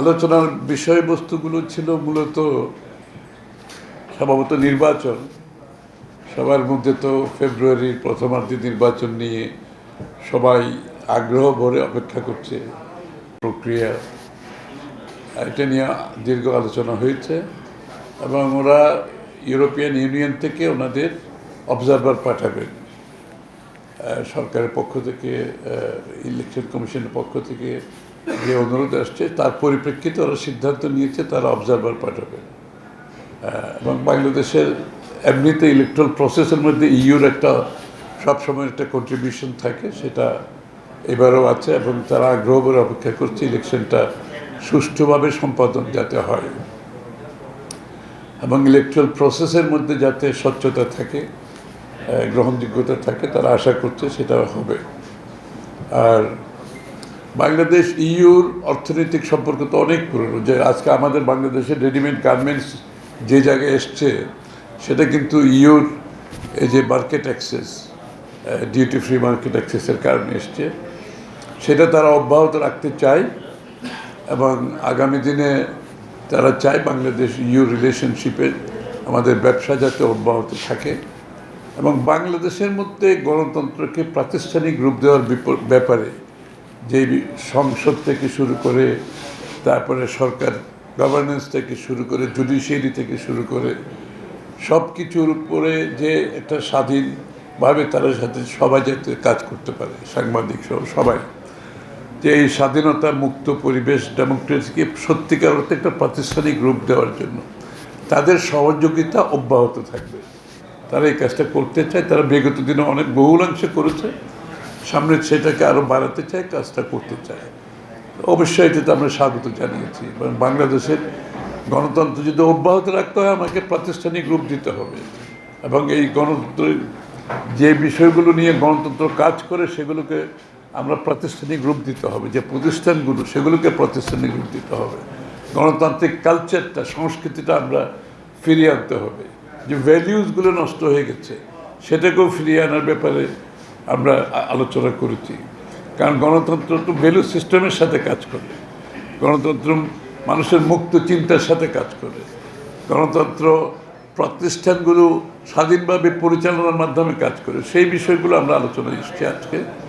আলোচনার বিষয়বস্তুগুলো ছিল মূলত সম্ভবত নির্বাচন। সবার মধ্যে তো ফেব্রুয়ারির প্রথমার্ধে নির্বাচন নিয়ে সবাই আগ্রহ ভরে অপেক্ষা করছে প্রক্রিয়া। এটা নিয়ে দীর্ঘ আলোচনা হয়েছে এবং ওরা ইউরোপিয়ান ইউনিয়ন থেকে ওনাদের অবজারভার পাঠাবেন। সরকারের পক্ষ থেকে ইলেকশন কমিশনের পক্ষ থেকে যে অনুরোধ আসছে। তার পরিপ্রেক্ষিতে ওরা সিদ্ধান্ত নিয়েছে, তারা অবজারভার পাঠাবে। এবং বাংলাদেশের এমনিতে ইলেকট্রাল প্রসেসের মধ্যে ইউর একটা সবসময় একটা কন্ট্রিবিউশন থাকে, সেটা এবারও আছে এবং তারা আগ্রহ করে অপেক্ষা করছে ইলেকশনটা সুষ্ঠুভাবে সম্পাদন যাতে হয়। এবং ইলেকট্রাল প্রসেসের মধ্যে যাতে স্বচ্ছতা থাকে গ্রহণযোগ্যতা থাকে, তারা আশা করছে সেটা হবে। আর বাংলাদেশ ইউর অর্থনৈতিক সম্পর্ক তো অনেক পুরনো। যে আজকে আমাদের বাংলাদেশের রেডিমেড গার্মেন্টস যে জায়গায় এসছে, সেটা কিন্তু ইউর এই যে market access duty free market অ্যাক্সেসের কারণে এসছে। সেটা তারা অব্যাহত রাখতে চায় এবং আগামী দিনে তারা চায় বাংলাদেশ ইউ রিলেশনশিপে আমাদের ব্যবসা যাতে অব্যাহত থাকে এবং বাংলাদেশের মধ্যে গণতন্ত্রকে প্রাতিষ্ঠানিক রূপ দেওয়ার ব্যাপারে যে সংসদ থেকে শুরু করে, তারপরে সরকার গভর্নেন্স থেকে শুরু করে জুডিশিয়ারি থেকে শুরু করে সব কিছুর উপরে যে একটা স্বাধীনভাবে তারা সাথে সবাই যাতে কাজ করতে পারে, সাংবাদিক সহ সবাই। যে এই স্বাধীনতা মুক্ত পরিবেশ ডেমোক্রেসিকে সত্যিকার অর্থে একটা প্রাতিষ্ঠানিক রূপ দেওয়ার জন্য তাদের সহযোগিতা অব্যাহত থাকবে। তারা এই কাজটা করতে চায়, তারা বিগত দিনে অনেক বহুলাংশে করেছে। সামনে সেটাকে আরও বাড়াতে চায়, কাজটা করতে চায়। অবশ্যই এটাতে আমরা স্বাগত জানিয়েছি। এবং বাংলাদেশের গণতন্ত্র যদি অব্যাহত রাখতে হয়, আমাকে প্রাতিষ্ঠানিক রূপ দিতে হবে। এবং এই গণতন্ত্রের যে বিষয়গুলো নিয়ে গণতন্ত্র কাজ করে, সেগুলোকে আমরা প্রাতিষ্ঠানিক রূপ দিতে হবে। যে প্রতিষ্ঠানগুলো, সেগুলোকে প্রাতিষ্ঠানিক রূপ দিতে হবে। গণতান্ত্রিক কালচারটা সংস্কৃতিটা আমরা ফিরিয়ে আনতে হবে। যে ভ্যালিউসগুলো নষ্ট হয়ে গেছে, সেটাকেও ফিরিয়ে আনার ব্যাপারে আমরা আলোচনা করেছি। কারণ গণতন্ত্র তো ভ্যালু সিস্টেমের সাথে কাজ করে। গণতন্ত্র মানুষের মুক্ত চিন্তার সাথে কাজ করে। গণতন্ত্র প্রতিষ্ঠানগুলো স্বাধীনভাবে পরিচালনার মাধ্যমে কাজ করে। সেই বিষয়গুলো আমরা আলোচনায় এসেছি আজকে।